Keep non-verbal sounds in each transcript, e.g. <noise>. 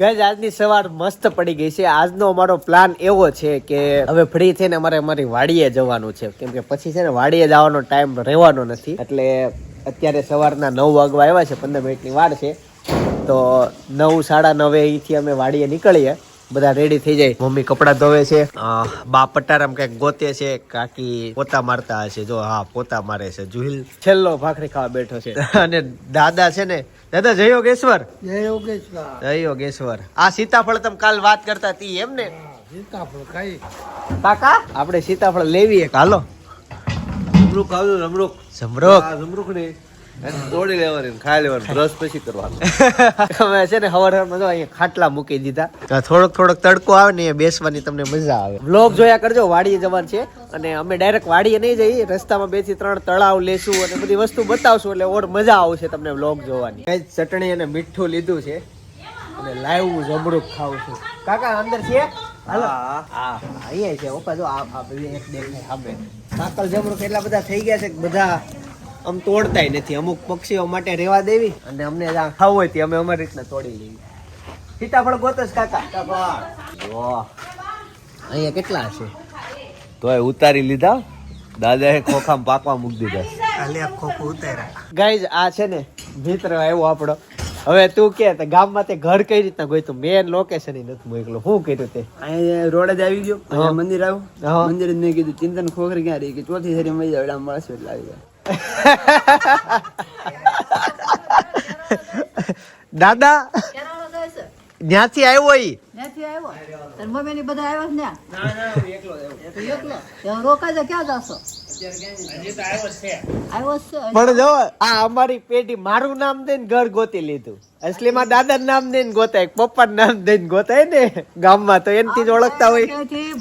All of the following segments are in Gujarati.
ગાઈઝ આજની સવાર મસ્ત પડી ગઈ છે. આજનો અમારો પ્લાન એવો છે કે હવે ફ્રી થઈને અમારે અમારી વાડીએ જવાનું છે. કેમ કે પછી છે ને વાડીએ જવાનો ટાઈમ રહેવાનો નથી. એટલે અત્યારે સવારના નવ વાગવા આવ્યા છે, પંદર મિનિટની વાર છે. તો નવ, સાડા નવે અહીંથી અમે વાડીએ નીકળીએ. બધા રેડી થઈ જાય. મમ્મી કપડાં ધોવે છે. બા પટારામ કંઈક ગોતે છે કાકી પોતા મારતા હશે. જો હા પોતા મારે છે. જુહિલ છેલ્લો ભાખરી ખાવા બેઠો છે. <laughs> અને દાદા છે ને દાદા જય યોગેશ્વર. જય યોગેશ્વર. જય યોગેશ્વર. આ સીતાફળ તમે કાલ વાત કરતા હતી એમ ને? સીતાફળ ખાઈ. કાકા આપણે સીતાફળ લેવી એક. હાલો. જમરૂક આવ્યું જમરૂક. જમરોક. જમરૂક ને તોડી લેવાની ખાઈ લેવાનું બ્રશ પછી કરવાનું. <laughs> અમે છે ને હવાર હવારમાં જો અહીંયા ખાટલા મૂકી દીધા. થોડોક થોડોક તડકો આવે ને બેસવાની તમને મજા આવે. બ્લોગ જોયા કરજો વાડીએ જવાનું છે. અને અમે ડાયરેક્ટ વાડીએ નહીં જઈએ રસ્તામાં બેથી ત્રણ તળાવ લેશું અને બધી વસ્તુ બતાવશું એટલે ઓર મજા આવશે તમને બ્લોગ જોવાની. ચટણી અને મીઠું લીધું છે? અને લાઈવ જમરૂક ખાવું છું. કાકા અંદર છે? હાલો. હા. અહીંયા છે. ઓપા જો આ આ બધી એક દેખાય સામે. કાકલ જમરૂક એટલા બધા થઈ ગયા છે બધા આમ તોડતાય નથી. અમુક પક્ષીઓ માટે રેવા દેવી અને અમને જ્યાં ખાવું હોય તે અમે અમારી રીતના તોડી લેવી સીતાફળ ગોતસ કાકા. વાહ અહીંયા કેટલા હશે? તોય ઉતારી લીધા. દાદાએ ખોખામ પાકવા મૂકી દીધા. ગાઈઝ આ છે ને મિત્ર આવ્યો આપણો. હવે તું કે ગામમાં તે ઘર કઈ રીતના ગોતું મેન લોકેશન નથી મોકલો. શું કર્યું તે? અહીંયા રોડ જ આવી ગયો. મંદિર આવ્યું. હા. મંદિર જ મેં કીધું ચિંતન ખોખરી ક્યાં રહી? કે ચોથી જાય આમ મળશે એટલે આવી જાય. દાદા જ્યાંથી આવ્યો ઈ? ત્યાંથી આવ્યો? મમ્મી બધા આવ્યા છે ને જાય ક્યાં જશો? પણ જો આ અમારી પેઢી મારું નામ દઈને ઘર ગોતી લીધું. અસલીમાં દાદા નામ દઈને ગોતાય પપ્પા નામ દઈને ગોતાય ને. ગામમાં તો એનથી જ ઓળખતા હોય.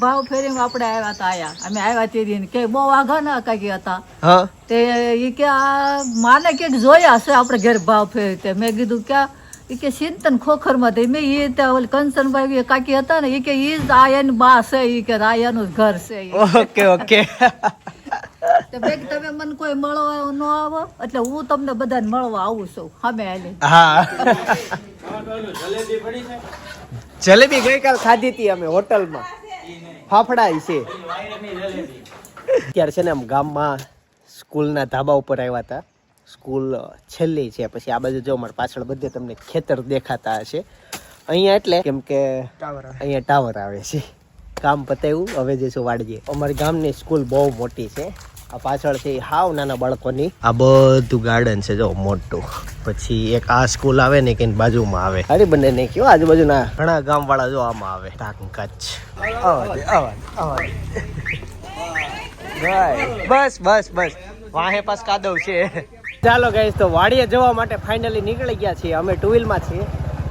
ભાવ ફેરી આપણે આવ્યા હતા આયા. અમે આવ્યા તે દિન કે બહુ આઘા ના કાંઈ હતા. હા. તે ઈ કે આ માને ક્યાંક જોયા હશે આપણે ઘેર ભાવ ફેરી તે. મેં કીધું ક્યાં ઈ કે ચિંતન ખોખરમાં થઈ મેં ઈ ત્યાં ઓલી કંચનભાઈ કાકી હતા ને ઈ કે ઈ જ આ એની બા છે ઈ કે આ એનું ઘર છે. Okay okay. તો તમે મને કોઈ મળવા ન આવો? એટલે હું તમને બધાને મળવા આવું છું સામે આલી હા. જલેબી ગઈકાલ ખાધી હતી અમે હોટલમાં. ફાફડા છે. અત્યારે છે ને આમ ગામમાં સ્કૂલના ધાબા ઉપર આવ્યા હતા. સ્કૂલ છેલ્લી છે. પછી આ બાજુ જો મારા પાછળ બધે તમને ખેતર દેખાતા હશે. અહીંયા એટલે કેમ કે અહીંયા ટાવર આવે છે. કામ પતાવ્યું હવે જઈશું વાડીએ. અમારી ગામની સ્કૂલ બહુ મોટી છે. આ પાછળ છે હાવ નાના બાળકોની. આ બધું ગાર્ડન છે જો મોટું. પછી એક આ સ્કૂલ આવે ને કે બાજુમાં આવે. અરે બંને ને કયો? આજુબાજુના. ઘણા ગામ વાળા જો આમાં આવે. ટાંક કચ્છ આવા દે, આવા દે, આવા દે. Right. બસ બસ બસ. વાહે પાસ કાદવ છે. ચાલો ગાઈસ તો વાડીએ જવા માટે ફાઇનલી નીકળી ગયા છીએ. અમે ટુ વ્હીલમાં છીએ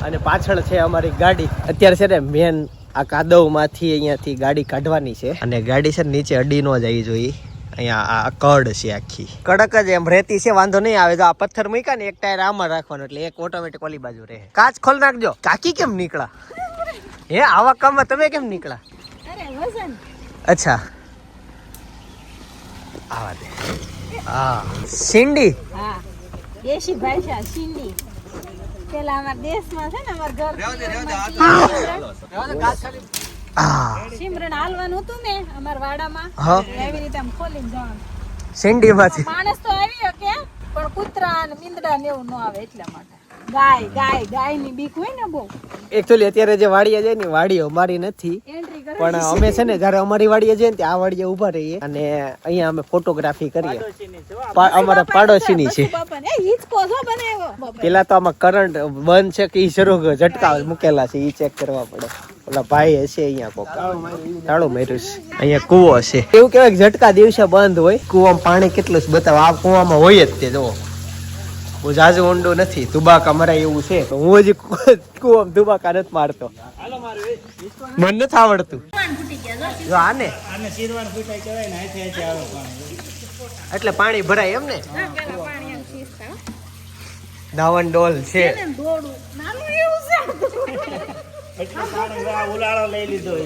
અને પાછળ છે અમારી ગાડી. અત્યારે છે ને મેન આ કાદવમાંથી અહીંયાથી ગાડી કાઢવાની છે. અને ગાડી છે ને નીચે અડી ન જવી જોઈએ. અહીંયા આ કડ છે આખી. કડક જ એમ રહેતી છે વાંધો નહીં આવે. જો આ પથ્થર મૂક્યા ને એક ટાયર આમાં રાખવાનો એટલે એક ઓટોમેટિક ઓલી બાજુ રહે. કાચ ખોલ નાખજો. કાકી કેમ નીકળા હે આવા કામમાં તમે કેમ નીકળા અચ્છા. આવા દે. હા. સિંડી? હા. દેશી ભાષા સિંડી. પેલા અમારા દેશમાં છે ને અમારા ઘર હા. સિમરન હાલવાનું હતું ને અમારા વાડામાં. એવી રીતે આમ ખોલીને જવાનું. સિંડીમાંથી માણસ તો આવી કે પણ કૂતરા ને મીંદડા ને એવું ન આવે એટલા માટે. ગાય ગાય ગાયની બીક હોય ને બહુ. એકચ્યુઅલી અત્યારે જે વાડીએ જાય ને વાડીઓ મારી નથી. પણ અમે છે. ને જયારે અમારી વાડીએ જઈએ ને ત્યાં આ વાડીએ ઊભા રહીએ. અને અહીંયા અમે ફોટોગ્રાફી કરીએ. અમારા પાડોશીની છે. પેલા તો આમાં કરંટ બંધ છે કે ઈ શરૂ ઝટકા મૂકેલા છે ઈ ચેક કરવા પડે. ઓલા ભાઈ હશે અહીંયા કોક. તાળું માર્યું છે. અહીંયા કૂવો છે. એવું કહેવાય ઝટકા દિવસે બંધ હોય. કૂવામાં પાણી કેટલું છે બતાવો. આ કૂવામાં હોય જ તે જો બહુ જાજુ ઊંડું નથી. ધુબાકા મરાય એવું છે તો હું હજી કૂ- કૂવામાં ધુબાકા નથી મારતો. મને નથી આવડતું. જો આને. એટલે પાણી ભરાય એમ ને? હો. ધાવણ ડોલ છે. ઉલાળો લઈ હતો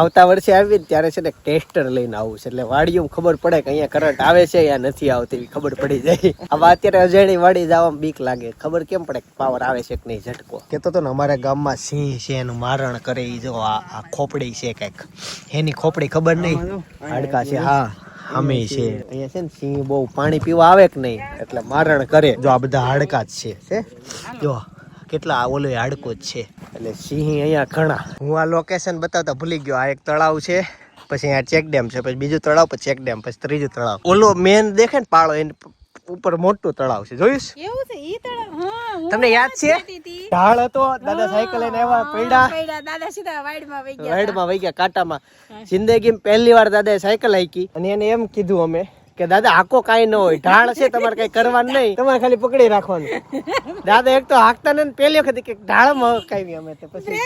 આવતા વર્ષે આવી ત્યારે છે ને ટેસ્ટર લઈને આવું છે. એટલે વાડીઓ ખબર પડે કે અહીંયા કરંટ આવે છે યા નથી આવતી એવી ખબર પડી જાય. આવા અત્યારે અજાણી વાડી જવામાં બીક લાગે. ખબર કેમ પડે પાવર આવે છે કે નહીં ઝટકો? કેતો તો ને અમારા ગામમાં સિંહ છે એનું મારણ કરે એ જો આ આ ખોપડી છે કંઈક. એની ખોપડી ખબર નહીં? હાડકા છે હા અમે છે. અહીંયા છે ને સિંહ બહુ પાણી પીવા આવે કે નહીં? એટલે મારણ કરે. જો આ બધા હાડકા જ છે છે? જો કેટલા ઓલો હાડકું જ છે. એટલે સિંહ અહીંયા ઘણા. હું આ લોકેશન બતાવતા ભૂલી ગયો. આ એક તળાવ છે પછી અહીંયા ચેક ડેમ છે પછી બીજું તળાવ પછી ચેક ડેમ પછી ત્રીજું તળાવ. ઓલો મેન દેખે ને પાળો એને ઉપર મોટું તળાવ છે. જોયું એવું છે? ઈ તળાવ? તમને યાદ છે? ઢાળ હતો દાદા સાયકલ લઈને આવ્યા પડ્યા પૈડા. દાદા સીધા વાડીમાં વહી ગયા રાઈડમાં વહી ગયા કાંટામાં. જિંદગીમાં પહેલી વાર દાદાએ સાયકલ હાંકી. અને એને એમ કીધું અમે કે દાદા હાકો કાંઈ ન હોય. ઢાળ છે તમારે કઈ કરવાનું નહીં. તમારે ખાલી પકડી રાખવાનું. દાદા એક તો હાકતા ને પેલી વખત કે ઢાળમાં હકાવી અમે તો પછી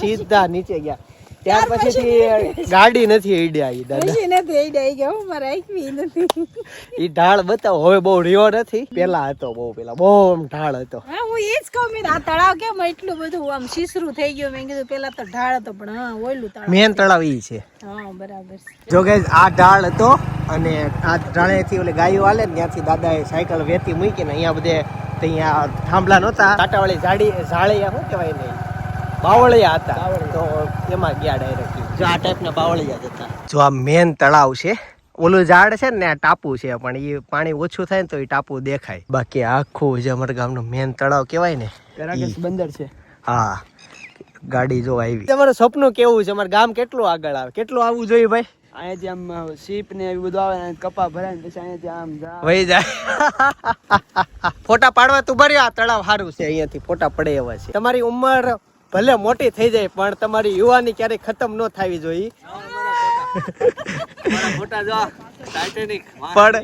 સીધા નીચે ગયા. ત્યાર પછી ગાડી નથી ઈડ્યા ઈ દાદા. પછી નથી આઈ ડાઈ ગયા હું મારે આઈવી નથી. ઈ ઢાળ બતાવો હવે બહુ રહ્યો નથી. પેલા હતો બહુ પેલા બહુ આમ ઢાળ હતો. હા હું એ જ કહું મેં આ તળાવ કેમ એટલું બધું આમ શીસરું થઈ ગયું? મેં કીધું પેલા તો ઢાળ હતો પણ હા ઓયલું તળાવ. મેન તળાવ ઈ છે. હા બરાબર છે. જો કે આ ઢાળ હતો અને આ ઢાળેથી ઓલે ગાયો હાલે ને ત્યાંથી દાદાએ સાયકલ વેતી મૂકી ને અહીંયા બધે ત્યાં થાંભલા નહોતા. કાંટાવાળી ઝાડી ઝાડિયા શું કહેવાય નહીં બાવળિયા હતા. તો એમાં ગયા ડાયરેક્ટ જો આ ટાઈપના બાવળિયા જ હતા. જો આ મેન તળાવ છે ઓલું ઝાડ છે ને આ ટાપુ છે પણ એ પાણી ઓછું થાય ને તો એ ટાપુ દેખાય. બાકી આખું જે અમારા ગામનું મેન તળાવ કહેવાય ને બંદર છે. હા ગાડી જો આવી. તમારું સપનું કેવું છે? અમારું ગામ કેટલું આગળ આવે? કેટલું આવવું જોઈએ ભાઈ? અહીંયાથી આમ સીપ ને એવું બધું આવે કપા ભરાય પછી અહીંયાથી આમ જા વહી જાય. <laughs> ફોટા પાડવા તું ભર્યો આ તળાવ સારું છે અહીંયાથી ફોટા પડે એવા છે. તમારી ઉંમર ભલે મોટી થઈ જાય પણ તમારી યુવાની ક્યારેય ખતમ ન થવી જોઈએ. મોટા જો ટાઇટેનિક પણ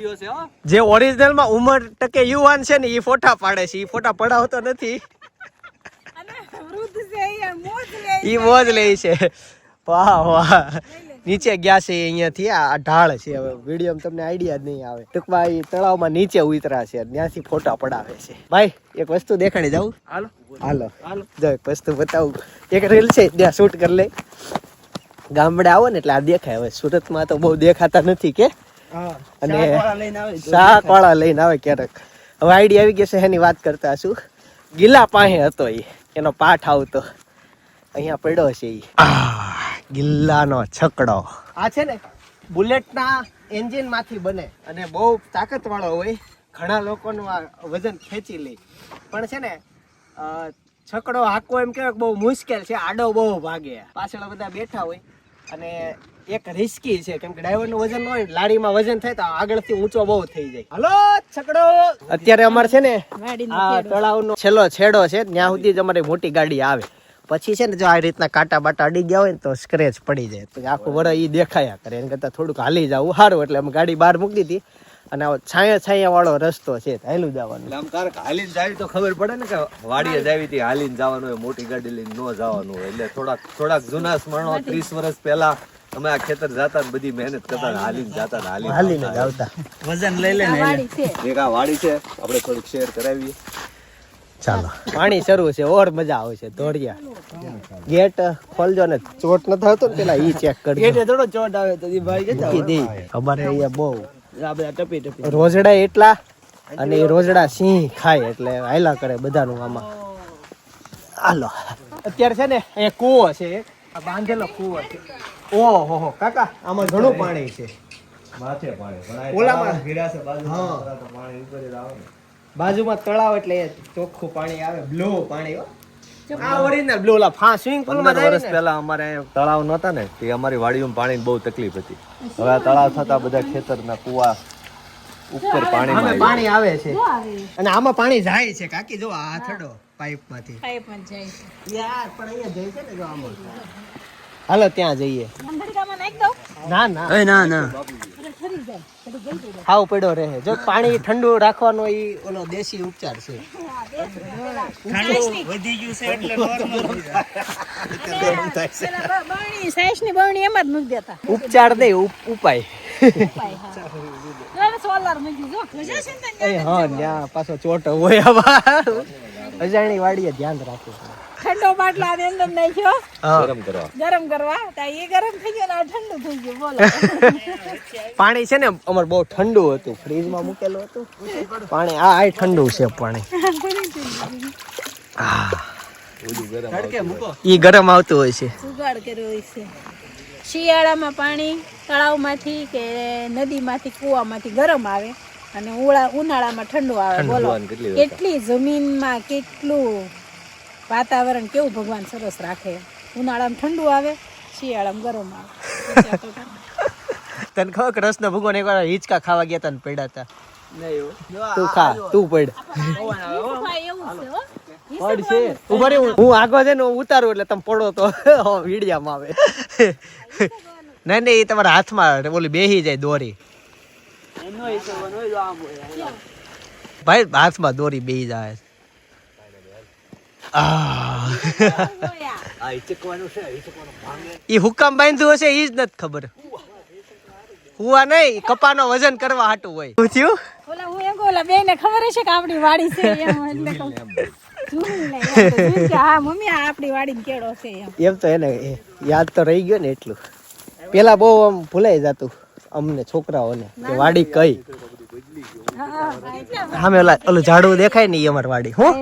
જે ઓરિજિનલમાં ઉંમર ટકે યુવાન છે ને એ ફોટા પાડે છે. એ ફોટા પડાવતો નથી. એ મોજ લે છે. વાહ વાહ. નીચે ગયા છે અહીંયાથી આ ઢાળ છે. હવે વીડિયો તમને આઈડિયા જ નહીં આવે. ટૂંકમાં એ તળાવમાં નીચે ઉતરા છે ત્યાંથી ફોટા પડાવે છે. ભાઈ એક વસ્તુ દેખાડી જાઉં હાલો. હાલો. હાલો. જો એક વસ્તુ બતાવું. એક રીલ છે ત્યાં શૂટ કરી લે. ગામડે આવો ને એટલે આ દેખાય. હવે સુરતમાં તો બહુ દેખાતા નથી કે. અને શાકવાળા લઈને આવે તો શાક વાળા લઈને આવે ક્યારેક. હવે આઈડિયા આવી ગયો છે એની વાત કરતા શું ગીલા પાસે હતો એ. એનો પાઠ આવતો. અહીંયા પડ્યો છે એ. ગિલ્લાનો છકડો. આ છે ને બુલેટના એન્જિનમાંથી બને અને બહુ તાકતવાળો હોય ઘણા લોકોનું આ વજન ખેંચી લે. પણ છે ને છકડો હાંકવો એમ કહેવાય કે બહુ મુશ્કેલ છે આડો બહુ ભાગે. પાછળ બધા બેઠા હોય અને એક રિસ્કી છે કેમ કે ડ્રાઈવરનું વજન હોય ને, લારીમાં વજન થાય તો આગળથી ઊંચો બહુ થઈ જાય. હલો છકડો! અત્યારે અમારે છે ને આ તળાવનો છેલ્લો છેડો છે ત્યાં સુધી જ અમારી મોટી ગાડી આવે. પછી છે ને જો આ રીતના કાંટા બાટા અડી ગયા હોય ને તો સ્ક્રેચ પડી જાય. તો આખું વર એ દેખાયા કરે. એના કરતાં થોડુંક હાલી જવું સારું એટલે અમે ગાડી બહાર મૂકી દીધી અને આવો છાયા છાયા વાળો રસ્તો છે હાલું જવાનું. એટલે આમ કારક હાલીને જાવી તો ખબર પડે ને કે વાડીએ જાવી હતી હાલીને જવાનું હોય મોટી ગાડી લઈને ન જવાનું હોય. એટલે થોડાક થોડાક જૂના સ્મરણો ત્રીસ વર્ષ પહેલા અમે આ ખેતર જાતા બધી મહેનત કરતા ને હાલીને જાતા ને હાલીને હાલીને આવતા. વજન લઈ લે ને વાડી એક આ વાડી છે આપણે થોડીક શેર કરાવીએ. ચાલો. પાણી શરૂ છે ઓર મજા આવે છે ધોળિયા ગેટ ખોલજો ને ચોટ ન થતો ને પેલા ઈ ચેક કરજો. એટલે થોડો ચોટ આવે તો ભાઈ દે અમારે અહીંયા બહુ. આ બધા ટપી ટપી. રોજડા એટલા અને એ રોજડા સિંહ ખાય એટલે હાયલા કરે બધાનું આમાં. હાલો. અત્યારે છે ને એ કૂવો છે બાંધેલો કૂવો છે. ઓહો હો કાકા આમાં ઘણું પાણી છે. માથે પાણી ઓલામાં તળાવ છે બાજુ પાણી ઉપર જ આવે. બાજુમાં તળાવ એટલે ચોખ્ખું પાણી આવે બ્લુ પાણી હો. આ ઓરિજિનલ બ્લુ ફા સ્વિમિંગ પુલમાં વર્ષ પહેલા અમારે તળાવ નહોતા ને તે અમારી વાડીઓમાં પાણીની બહુ તકલીફ હતી. હવે આ તળાવ થતા બધા ખેતરના કુવા ઉપર પાણી પાણી આવે છે. અને આમાં પાણી જાય છે કાકી જો આ થડો પાઇપમાંથી જાય છે. યાર પણ અહીંયા જાય છે ને જો આમાં. હાલો ત્યાં જઈએ. ના ના. ના ના. હાવ પડ્યો રહે. જો પાણી ઠંડુ રાખવાનો ઈ ઓલો દેશી ઉપચાર છે. વધી ગયું છે એટલે પેલા બરણી સાઈઝની જ મૂકી દેતા. ઉપચાર નહીં ઉપાય. એ હા ત્યાં પાછો ચોટ હોય અજાણી વાડીએ ધ્યાન રાખવું. ઠંડો બાટલો આની અંદર નાખ્યો. ગરમ કરવા. ગરમ કરવા. તો એ ગરમ થઈ ગયો ને આ ઠંડુ થઈ ગયું. બોલો. પાણી છે ને અમાર બહુ ઠંડુ હતું. ફ્રીજમાં મૂકેલું હતું. પાણી આ આ ઠંડુ છે પાણી. ઈ ગરમ આવતું હોય છે. જુગાડ કર્યો હોય છે. શિયાળામાં પાણી તળાવમાંથી કે નદીમાંથી કૂવામાંથી ગરમ આવે અને ઉળા ઉનાળામાં ઠંડુ આવે. બોલો. કેટલી કેટલી જમીનમાં કેટલું વાતાવરણ કેવું ભગવાન સરસ રાખે. ઉનાળામાં ઠંડુ આવે શિયાળામાં ગરમ આવે. તને ખબર કૃષ્ણ ભગવાન એકવાર હિંચકા ખાવા ગયા તને ને પડ્યા હતા તું ખા તું પડ. એવું છે હો. પડ છે. ઊભા હું આગો છે ને હું ઉતારું એટલે તમે પડો તો. વીડિયામાં આવે. નહીં નહીં એ તમારા હાથમાં ઓલી બેહી જાય દોરી. ભાઈ હાથમાં દોરી બેહી જાય. આ આ હિચકવાનું છે હિચકવાનું ભાંગે. ઈ હુકામ બાંધ્યું હશે એ જ નથી ખબર. હુવા નહીં કપાનો વજન કરવા હાટું હોય. શું થયું? ઓલા હું એમ ઓલા ઓલા બેયને ખબર હશે કે આપણી વાડી છે એમ એટલે કહું. ને હા મમ્મી આ આપણી વાડી કેળો છે એમ. એમ તો એને યાદ તો રહી ગયો ને એટલું. પેલા બહુ આમ ભૂલાઈ જતું અમને છોકરાઓને કે વાડી કઈ. સામે ઓલા ઓલું ઝાડુ દેખાય ને અમાર વાડી હું?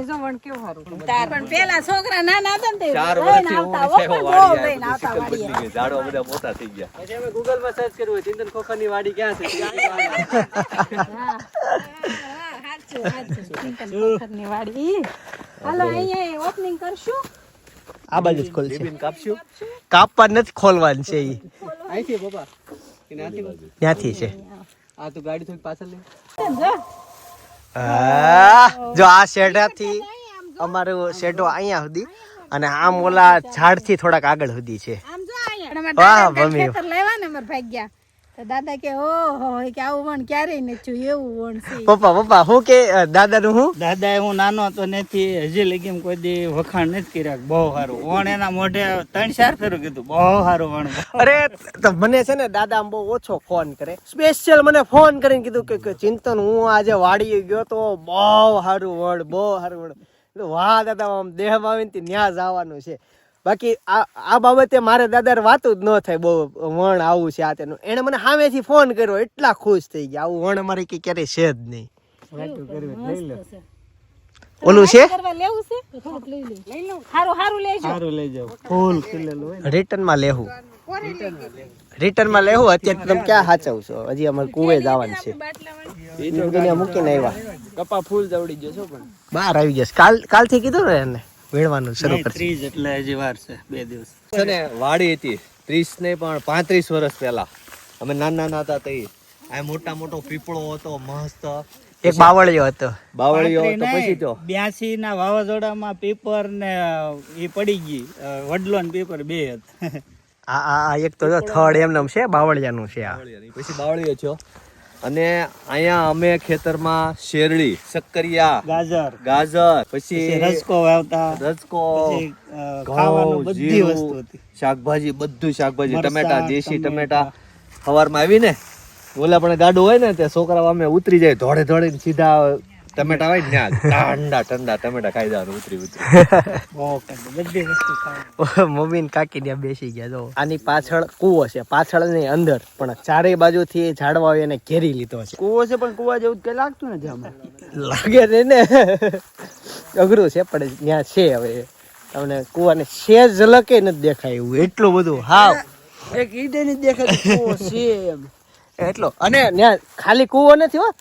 પણ પેલા છોકરા નાના હતા ને ચાર વર્ષથી ઝાડવા બધા મોટા થઈ ગયા. પછી અમે ગૂગલમાં સર્ચ કર્યું ચિંતન ખોખરની વાડી ક્યાં છે? ત્યાં હા. હા, હાચું, હાચું. ચિંતન પથ્થરની વાડી. હાલો અહીંયા ઓપનિંગ કરશું. આ બાજુ જ ખોલશે. કાપવા નથી ખોલવાનું છે ઈ. અહીંથી પપ્પા? કે ત્યાંથી? ત્યાંથી છે. આ તો ગાડી થોડી પાછળ લઈ. જો. આ, શેઢાથી અમારું શેઢો અહીંયા સુધી અને આમ ઓલા ઝાડથી થોડાક આગળ સુધી છે. વાહ, મમ્મી. લેવા ને અમારા ભાગ્યા. તો દાદા કે ઓહો કે આવું વણ ક્યારેય નથી જોયું એવું વણ છે. પપ્પા પપ્પા હું કે દાદાનું હું? દાદા હું નાનો હતો નથી હજી લગી કોઈ દી વખાણ નથી કર્યા બહુ સારું. વણ એના મોઢે ત્રણ ચાર ફેરું કીધું બહુ સારું વણ અરે તો મને છે ને દાદા બહુ ઓછો ફોન કરે. સ્પેશિયલ મને ફોન કરીને કીધું કે ચિંતન હું આજે વાડીએ ગયો તો બહુ સારું વડ બહુ સારું વડ વાહ દાદા આમ દેહ આવીને તે ન્યા જવાનું છે. બાકી આ આ બાબતે મારે દાદા વાતું જ ન થાય બહુ વણ આવું છે આ તેનું. એણે મને સામેથી ફોન કર્યો એટલા ખુશ થઈ ગયા. આવું વણ અમારે કઈ ક્યારેય છે જ નહીં. છે. ઓલું છે? કરવા લેવું છે? લઈ જાવ ફૂલ ખીલેલું હોય રિટર્નમાં લેવું. રિટર્નમાં લેવું. અત્યારે તમે ક્યાં સાચવશો હજી અમારે કુવે જવાનું છે. મૂકીને આવ્યા. કપા ફૂલ દવડી ગયો છો પણ. બહાર આવી ગયા કાલ કાલથી કીધું ને એને? વીણવાનું શરૂ કરશે. ત્રીસ એટલે હજી વાર છે બે દિવસ. છે ને વાડી હતી ત્રીસ ને પણ પાંત્રીસ વર્ષ પહેલા. અમે નાના નાના હતા તે આ મોટા મોટો પીપળો હતો મસ્ત. એક બાવળિયો હતો. બાવળિયો તો પછી તો. બ્યાસી ના વાવાઝોડામાં પીપર ને એ પડી ગઈ. વડલો ને પીપર બે હતા. આ આ એક તો થર્ડ એમ નામ છે બાવળિયાનું છે આ. પછી બાવળીઓ છો અને અહીંયા અમે ખેતરમાં શેરડી સક્કરિયા ગાજર ગાજર પછી રસકો વાવતા રસકો ખાવાનું બધી વસ્તુ હતી શાકભાજી બધું શાકભાજી ટમેટા દેશી ટમેટા. સવારમાં આવીને ઓલા પણ ગાડું હોય ને તે છોકરાઓ અમે ઉતરી જાય ધોડે ધોળે સીધા ટમેટા હોય ને. ઠંડા ઠંડા ટમેટા ખાઈ જવાનું ઉતરી ઉતરી. બહુ બધી વસ્તુ ખાવા <laughs> મમ્મી ને કાકી ત્યાં બેસી ગયા જો. આની પાછળ કૂવો છે. પાછળની અંદર. પણ ચારેય બાજુથી ઝાડવા એને ઘેરી લીધો છે. કૂવો છે પણ કૂવા જેવું કઈ લાગતું નથી આમાં. લાગે ને ને. અઘરું છે પણ ત્યાં છે હવે. તમને કૂવાને છે ઝલકે નથી દેખાય એવું. એટલું બધું. હાવ. એક ઈડે ની દેખાય કૂવો છે એમ. એટલો. અને ત્યાં ખાલી કૂવો નથી હો.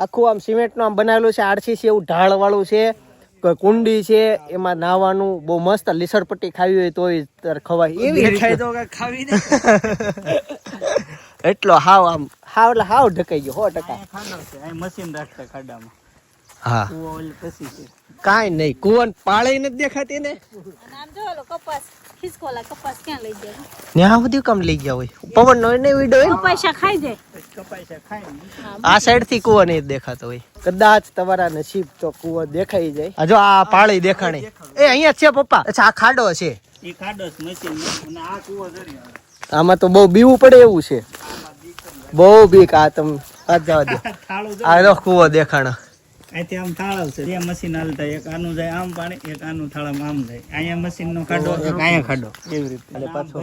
આખું આમ સિમેન્ટનું આમ બનાવેલું છે આરસીસી એવું ઢાળવાળું છે કોઈ કુંડી છે એમાં નાવાનું બહુ મસ્ત લીસરપટ્ટી ખાવી હોય તોય તાર ખવાય. એવી ખાવી <laughs> એટલો હાવ આમ. હાવ એટલે હાવ ઢકાઈ ગયો સો ટકા. મશીન રાખતા ખાડામાં. હા. કૂવો ઓલી પછી છે. કાંઈ નહીં કુવન પાળે નથી દેખાતી ને. અને જો ઓલો કપાસ. ખિસકોલા કપાસ ક્યાં લઈ જાય ત્યાં સુધી કામ લઈ ગયા હોય. પવન નો એને વિડો હોય પૈસા ખાઈ જાય કપાઈ ખાય આ સાઈડથી કુવો નહીં દેખાતો હોય. કદાચ તમારા નસીબ તો કુવો દેખાઈ જાય. આ જો આ પાળી દેખાણી. એ અહીંયા છે પપ્પા. અચ્છા આ ખાડો છે. એ ખાડો છે મશીન અને આ કૂવો જરી આમાં તો બહુ બીવું પડે એવું છે. બહુ બીક. આ તમ આ જવા દો. <laughs> આ જો કુવો દેખાણા. અહીંથી આમ થાળ છે બે મશીન હાલતા એક આનું જાય આમ પાણી એક આનું થાળામાં આમ જાય. અહીંયા મશીન નો ખાડો એક અહીંયા ખાડો. એવી રીતે. પાછો.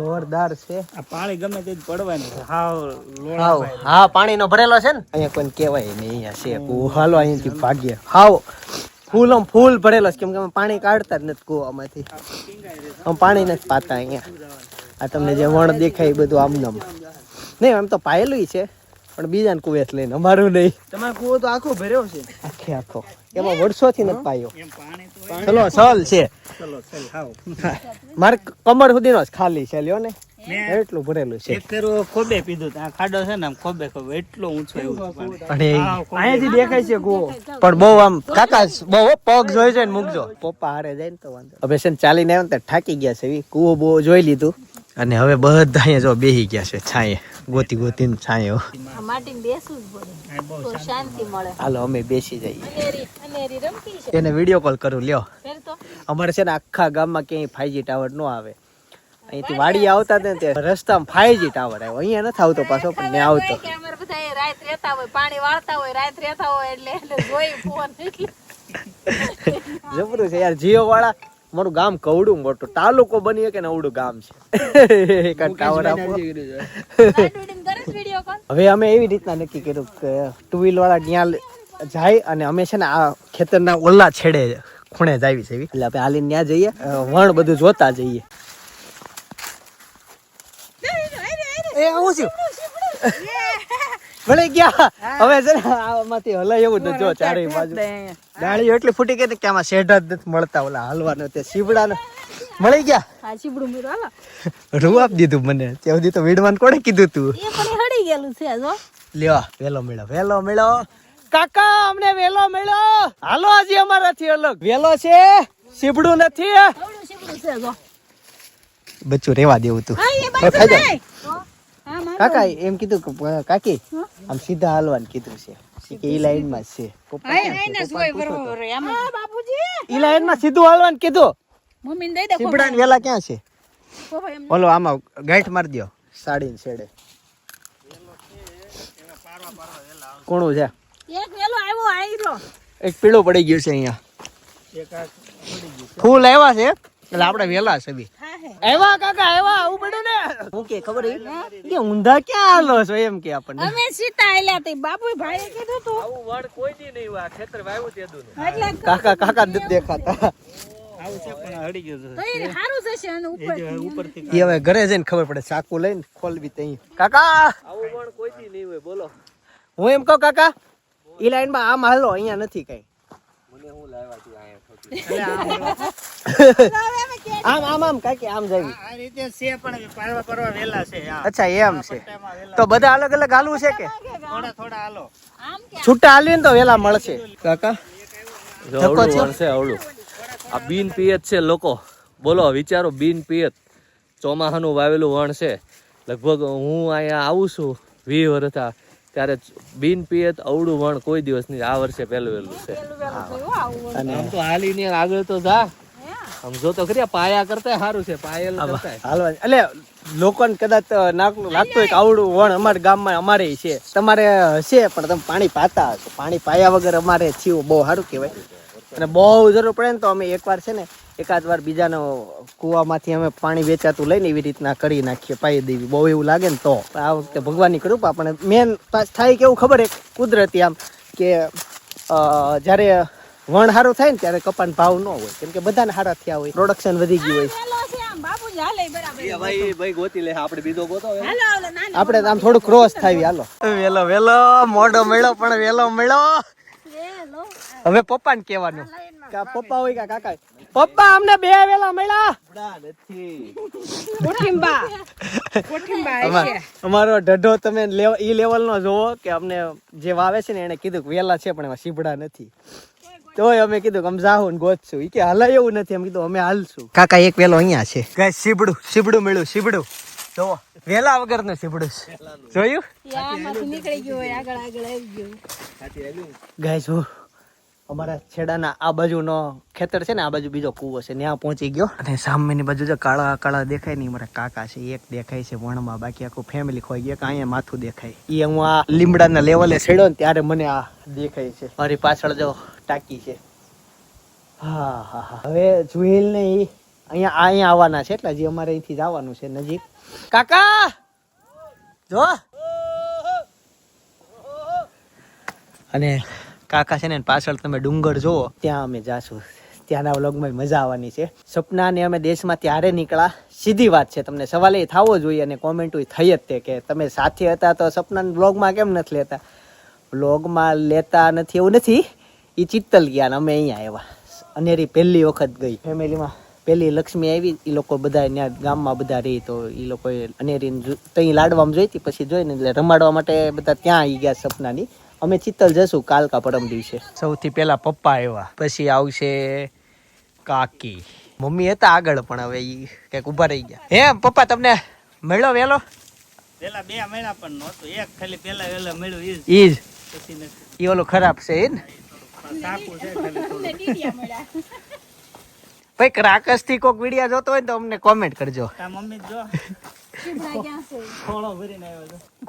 જોરદાર છે. આ પાણી ગમે તે પડવાનું છે. હાવ હાવ હા પાણીનો ભરેલો છે ને? અહીંયા કોઈને કહેવાય નહીં અહીંયા છે કૂવો. હાલો અહીંયાથી ભાગ્ય હાવ ફૂલ આમ ફૂલ ભરેલો છે. કેમ કે અમે પાણી કાઢતા જ નથી કૂવામાંથી. આમ પાણી નથી પાતા અહીંયા. આ તમને જે વણ દેખાય બધું આમ નહીં એમ તો પાયેલું છે. પણ બીજાને કુવેત લઈને અમારું નહીં. તમારો કુવો તો આખો ભર્યો છે. આખે આખો. એમાં વર્ષોથી નથી પાયો. એમ પાણી ચલો સલ છે. ચલો હાવ. મારે કમર સુધીનો જ ખાલી છે લ્યો ને. એટલું ભરેલું છે. ખોબે પીધું આ ખાડો છે ને આમ ખોબે ખોબે. એટલો ઊંચો એવું અને અહીંયાથી દેખાય છે કુવો. પણ બહુ આમ કાકા બહુ પગ જોઈ છે ને મૂકજો. પપ્પા હારે જાય ને તો વાંધો હવે છે ને ચાલીને આવ્યો ને થાકી ગયા છે. કુવો કૂવો બહુ જોઈ લીધું. અને હવે બધા અહીંયા જો બેહી ગયા છે છાંયે. ગોતી ગોતીને છાંયો. આ માટીમાં બેસવું જ પડે. આ બહુ તો શાંતિ. મળે. હાલો અમે બેસી જઈએ. એને વીડિયો કોલ કરું લ્યો. અમારે છે ને આખા ગામમાં ક્યાંય ફાઈજી ટાવર ન આવે. અહીંથી વાડી આવતા હતા ને તે રસ્તામાં ફાઈજી ટાવર આવ્યો. અહીંયા નથી આવતો પાછો પણ ને આવતો. કે અમારે બધા અહીં રાત રહેતા હોય પાણી વાળતા હોય રાત રહેતા હોય એટલે એટલે જોઈ ફોન. <laughs> જબરું છે યાર જીઓ વાળા. મારું ગામ કવડું મોટું. તાલુકો બની કે ને અવડું ગામ છે. ટાવર હવે અમે એવી રીતના નક્કી કર્યું કે ટુ વ્હીલ વાળા ત્યાં જાય અને અમે છે ને આ ખેતરના ઓલા છેડે ખૂણે જ આવી છે એટલે આપણે હાલીને ત્યાં જઈએ. વણ બધું જોતા જઈએ. એ આવું છું. <laughs> ભલે ગયા. હવે છે ને આમાંથી હલાય એવું નથી જો ચારે બાજુ. ડાળીઓ એટલી ફૂટી ગઈ કે આમાં શેઢા જ નથી મળતા ઓલા હલવાનો તે શીવડાનો મળી ગયા? હા શીબડું મીરું હાલો. રૂ આપ દીધું મને. ત્યાં સુધી તો વીડવાન કોણે કીધું તું? એ પણ હળી ગયેલું છે જો. લ્યો વેલો મેળો વેલો મેળો. કાકા અમને વેલો મેળો. હાલો હજી અમારાથી અલગ. વેલો છે શીબડું નથી. શીબડું છે જો. બચ્ચું રેવા દેવું તું. ખાઈ જા. કાકા એમ કીધું કે, કાકી આમ સીધા હાલવાનું કીધું છે. કે ઈ લાઈનમાં છે. ઈ લાઈનમાં સીધું હાલવાનું કીધું. દે સીબડા વેલા ક્યાં છે? ઓલો આમાં ગાંઠ મારી દો સાડીને છેડે. કોણું છે? એક વેલો આવ્યો આયરો. એક પીળું પડી ગયું છે અહીંયા. ફૂલ આવ્યા છે એટલે આપણે વેલા છે બી. આવ્યા કાકા આવ્યા આવું પડ્યું ને? હું કે ખબર કે ઊંધા ક્યાં હાલો છો એમ કે આપણને? અમે સીતા આયલા તે બાપુ ભાઈ કીધું તું. આવું વડ કોઈ દી નહીં આ ખેતર વાવ્યું તે દુનું. એટલે કાકા કાકા દૂધ દેખાતા. આવું છે પણ હળી ગયું તો છે એ હારું જશે અને ઉપર ઉપરથી. એ હવે ઘરે જઈને ખબર પડે. ચાકુ લઈને ખોલવી તઈ. કાકા! આવું વડ કોઈ દી નહીં હોય. બોલો. હું એમ કહું કાકા ઈ લાઈનમાં આમ હાલો અહીંયા નથી કઈ. <laughs> આમ આમ. આમ કાકી આમ જાવી આ રીતે છે પણ પારવા પરવા વેલા છે આ. અચ્છા એમ છે. તો બધા અલગ અલગ હાલવું છે કે? થોડા થોડા હાલો. આમ કે? છૂટા હાલીએ ને તો વેલા મળશે. કાકા? ધક્કો અવળું છે? અવળું આ બિન પિયત છે લોકો. બોલો વિચારો બિન પિયત. ચોમાહાનું વાવેલું વણ છે. લગભગ હું અહીંયા આવું છું વી વર્ષ ત્યારે બિન પિયત અવળું વણ કોઈ દિવસ નહીં આ વર્ષે પહેલું વહેલું છે અને આમ તો હાલીને આગળ તો જા. આમ જો તો ખરી પાયા કરતા સારું છે પાયેલ હાલવા એટલે લોકોને કદાચ નાકલું લાગતું હોય કે આવડું વણ અમારા ગામમાં અમારે છે. તમારે હશે પણ તમે પાણી પાતા હશો. પાણી પાયા વગર અમારે થયું બહુ સારું કહેવાય. અને બહુ જરૂર પડે ને તો અમે એકવાર છે ને એકાદ વાર બીજાનો કૂવામાંથી અમે પાણી વેચાતું લઈને એવી રીતના કરી નાખીએ પાઈ દેવી. બહુ એવું લાગે ને તો. આ વખતે ભગવાનની કૃપા પણ મેન થાય કેવું ખબર એક કુદરતી આમ કે જ્યારે વણ સારું થાય ને ત્યારે કપાન ભાવ ન હોય. કેમ કે બધાને સારા થયા હોય પ્રોડક્શન વધી ગયું હોય. વેલો આમ. બરાબર. ભાઈ ભાઈ ગોતી લે આપણે બીજો ગોતો હાલો હાલો નાની આપણે આમ થોડું ક્રોસ થાય હાલો. વેલો વેલો મોઢો મેળો પણ વેલો મળ્યો વેલો હવે પપ્પા ને કેવાનું પપ્પા હોય કે કાકા પપ્પા અમને બે વેલા મળ્યા. કોઠીંબા કોઠીંબા અમારો ઢઢો તમે ઈ લેવલ નો જોવો કે અમને જે વાવે છે ને એને કીધું કે વેલા છે પણ એમાં સીબડા નથી. તોય અમે કીધું કે અમે જાહું ને ગોતશું ઈ કે હલાય એવું નથી. એમ કીધું અમે હાલશું. કાકા એક વેલો અહીંયા છે. ગાય સીબડું સીબડું મળ્યું સીબડું જોવો. વેલા વગરનું સીબડું છે. જોયું? આમાંથી હોય. આગળ આગળ ગાય જો. અમારા છેડાના આ બાજુનો ખેતર છે ને આ બાજુ બીજો કૂવો છે ત્યાં પહોંચી ગયો. અને સામેની બાજુ જો કાળા કાળા દેખાય ને ઈ મારા કાકા છે એક દેખાય છે વણમાં બાકી આખું ફેમિલી ખોઈ ગયા અહીંયા માથું દેખાય. એ હું આ લીમડાના લેવલે છેડો ને ત્યારે મને આ દેખાય છે. મારી પાછળ જો ટાંકી છે. હા હા હા. હવે જુહિલ ને એ અહીંયા અહીંયા આવવાના છે એટલે હજી અમારે અહીંથી જવાનું છે નજીક. કાકા! જો. અને કાકા છે ને પાછળ તમે ડુંગર જુઓ ત્યાં અમે જાશું. ત્યાંના વ્લોગમાં મજા આવવાની છે. સપના ને અમે દેશમાં ત્યારે નીકળ્યા. સીધી વાત છે, તમને સવાલ એ થવો જોઈએ અને કોમેન્ટ થઈ જ તે કે તમે સાથે હતા તો સપના વ્લોગમાં કેમ નથી લેતા? વ્લોગમાં લેતા નથી એવું નથી. એ ચિત્તલ ગયા ને અમે અહીંયા આવ્યા. અનેરી પહેલી વખત ગઈ. ફેમિલીમાં પહેલી લક્ષ્મી આવી એ લોકો બધા ત્યાં ગામમાં બધા રહી તો એ લોકોએ અનેરીને ત્યાં લાડવામાં જોઈતી, પછી જોઈને એટલે રમાડવા માટે બધા ત્યાં આવી ગયા સપનાની. અમે ચિત્તલ જશું કાલકા પરમ દિવસે. સૌથી પહેલા પપ્પા આવ્યા પછી આવશે કાકી. મમ્મી હતા આગળ પણ હવે ઈ કંઈક ઊભા રહી ગયા. હે પપ્પા તમને મળ્યો વેલો પેલા બે મહિના પણ નહોતું. એક ખાલી પેલા વેલા મળ્યું ઈ જ. ઈ જ. ઈ ઓલો ખરાબ છે ને? ભાઈ રાકસથી કોક વિડિયા જોતો હોય તો અમને કોમેન્ટ કરજો. મમ્મી જ.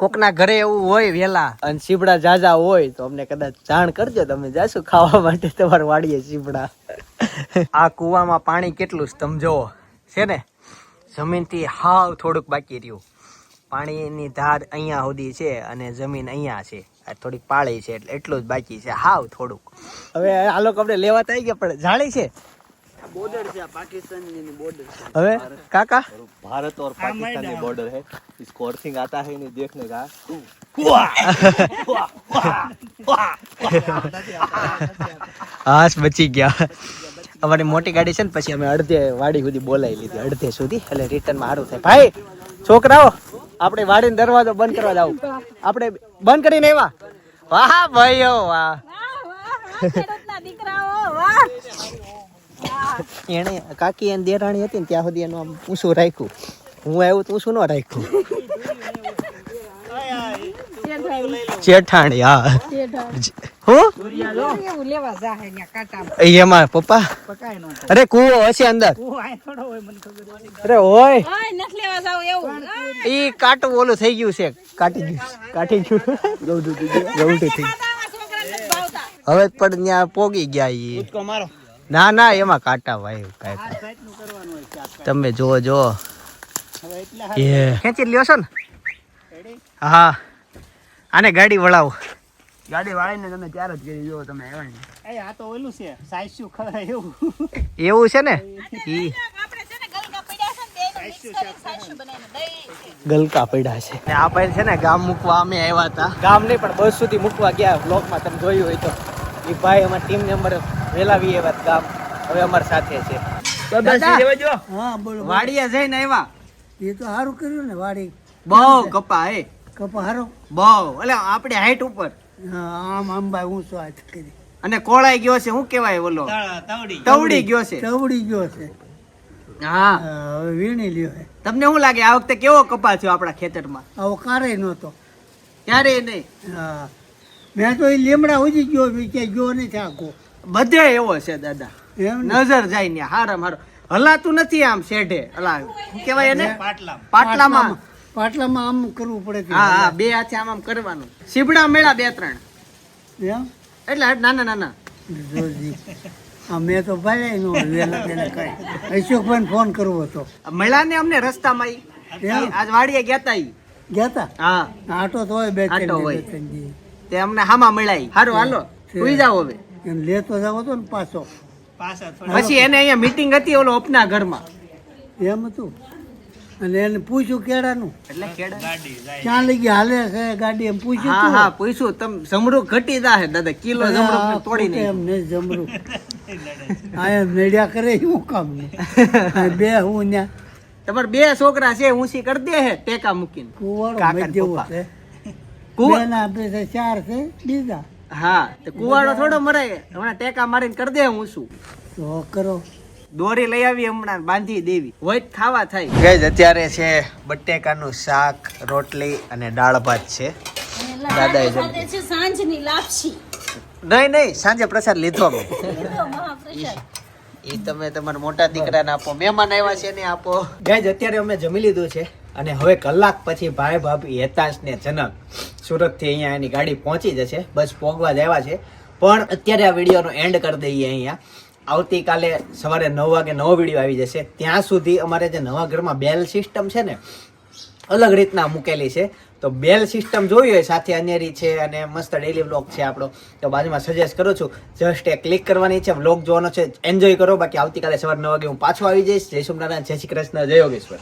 કોકના ઘરે એવું હોય વેલા અને સીબડા જાજા હોય તો અમને કદાચ જાણ કરજો તમે જાશું ખાવા માટે, તમારે વાડીએ સીબડા આ કુવામાં પાણી કેટલું જોવો છે ને? જમીનથી હાવ થોડુંક બાકી રહ્યું. પાણીની ધાર અહીંયા સુધી છે અને જમીન અહીંયા છે. આ થોડીક પાળી છે એટલે એટલું જ બાકી છે, હાવ થોડુંક. હવે આ લોકો આપણે લેવા થઈ ગયા, પણ જાણી છે બોર્ડર છે પાકિસ્તાનની બોર્ડર છે હવે કાકા भारत और पाकिस्तान के बॉर्डर है इसको अर्थिंग आता है नहीं देखने का હાશ બચી ગયા અમારી મોટી ગાડી છે ને પછી અમે અડધે વાડી સુધી બોલાવી લીધી અડધે સુધી એટલે રિટર્નમાં સારું થાય ભાઈ છોકરાઓ આપણે વાડીનો દરવાજો બંધ કરવા જાવ આપણે બંધ કરીને આવ્યા વાહ ભાઈઓ વાહ વાહ વાહ વાહ ખેડૂતના દીકરાઓ વાહ એને કાકી એની દેરાણી હતી ને ત્યાં સુધી એનું આમ ઊંચું રાખ્યું. હું આવ્યું તો ઊંચું ન રાખ્યું. જેઠાણી હા. હું? એમાં પપ્પા? અરે કૂવો હશે અંદર. હું આ થોડો હોય મને ખબર નથી. અરે હોય ઓય. નથી લેવા જાવ એવું ઈ કાટું ઓલું થઈ ગયું છે. કાટી ગયું કાટી ગયું. ગૌડું થઈ ગયું હવે પણ ત્યાં પોગી ગયા ઈ. મારો. ના ના એમાં કાંટા આ કાંઈ. તમે જો જો હવે એટલા એ. ખેંચી લ્યો છો ને. હા. આને ગાડી વળાવો. ગાડી વાળીને તમે ત્યારે જ કરી જો તમે એ આ તો ઓલું છે સાઈસુ ખરાય એવું. એવું છે ને? ઈ. આપણે છે ને ગલકા પડ્યા છે આ ભાઈ છે ને ગામ મૂકવા અમે આવ્યા હતા. ગામ નહીં પણ બસ સુધી મૂકવા ગયા બ્લોકમાં તમે જોયું હોય તો. એ ભાઈ અમારા ટીમ નંબર વેલાવી એ વાત ગામ. હવે અમારી સાથે છે. દાદા, હા બોલો વાડીએ જઈને આવ્યા એ તો સારું કર્યું ને વાડી. બહુ કપા હે. કપા હારો? બહુ. એટલે આપણે હાઈટ ઉપર. હા, આમ હું હાથ કરી? અને કોળાઈ ગયો છે શું કેવાય બોલો તવડી. તવડી ગયો છે. તવડી ગયો છે. હા. હવે વીણી લ્યો હે. તમને શું લાગે આ વખતે કેવો કપા થયો આપણા ખેતરમાં? આવો કારે નહોતો. ક્યારે નહીં. હા. મેં તો એ લીમડા ઉજી ગયો બી ગયો નથી આખો. બધે એવો છે દાદા. એમ નજર જાય ને હારામ હારો હલાતું નથી આમ શેઢે હલા. કેવાય એને? પાટલા પાટલામાં. પાટલામાં આમ. કરવું પડે હા હા બે હાથે આમ આમ કરવાનું. સીબડા મેળા બે ત્રણ. એમ? એટલે નાના નાના. મેં તો ભાઈ નો અશોકભાઈ ફોન કરવો હતો. મળ્યા ને અમને રસ્તામાં. આજ વાડીએ ગયા તા ગયા તા? હા. આટો તો હોય બે ત્રણ હોય. તે અમને હામાં મળ્યા. હારું હાલો. સુઈ જાવ હવે. એમ લેતો જાવ હતો ને પાછો. પાછા થોડા પછી એને અહીંયા મીટિંગ હતી ઓલો અપના ઘરમાં. એમ હતું. અને એને પૂછ્યું કેળાનું. એટલે ક્યાં લઈ ગયા? હાલે છે ગાડી એમ પૂછ્યું હા હા પૂછ્યું. તમ જમરૂક ઘટી જાહે દાદા કિલો આ તોડી નહીં એમ નહીં જમરું આ એમ નડ્યા કરે હું કામ નહીં. બે હું ત્યાં તમારે બે છોકરા છે ઊંચી કરી દે હે ટેકા મૂકીને. કુવાડો મત જેવો. છે કુવા- બે ના બે ચાર છે બીજા. હા તો કુવાડો થોડો મરાય. હમણાં ટેકા મારીને કરી દે હું તો કરો. દોરી લઈ આવી હમણાં બાંધી દેવી. હોય ખાવા થાય. ગઈ અત્યારે છે બટેકાનું શાક રોટલી અને દાળ ભાત છે. દાદા છે સાંજની લાપસી. નહીં નહીં સાંજે પ્રસાદ લીધો મેં એ તમે તમારા મોટા દીકરાને આપો. મહેમાન આવ્યા છે ને આપો. ગેજ અત્યારે અમે જમી લીધું છે અને હવે કલાક પછી ભાઈ ભાભી હેતાશ ને જનક. સુરતથી અહીંયા એની ગાડી પહોંચી જશે, બસ પોગવા જ આવ્યા છે. પણ અત્યારે આ વિડીયોનો એન્ડ કરી દઈએ અહીંયા. આવતીકાલે સવારે નવ વાગે નવો વીડિયો આવી જશે. ત્યાં સુધી અમારે જે નવા ઘરમાં બેલ સિસ્ટમ છે ને, અલગ રીતના મૂકેલી છે. તો બેલ સિસ્ટમ જોઈ હોય, સાથે અનેરી છે અને મસ્ત ડેલી વ્લોગ છે આપણો. તો બાજુમાં સજેસ્ટ કરું છું જસ્ટ એ ક્લિક કરવાની છે વ્લોગ જોવાનો છે એન્જોય કરો. બાકી આવતીકાલે સવારે નવ વાગે હું પાછો આવી જઈશ. જય સોમનારાયણ, જય શ્રી કૃષ્ણ, જય યોગેશ્વર.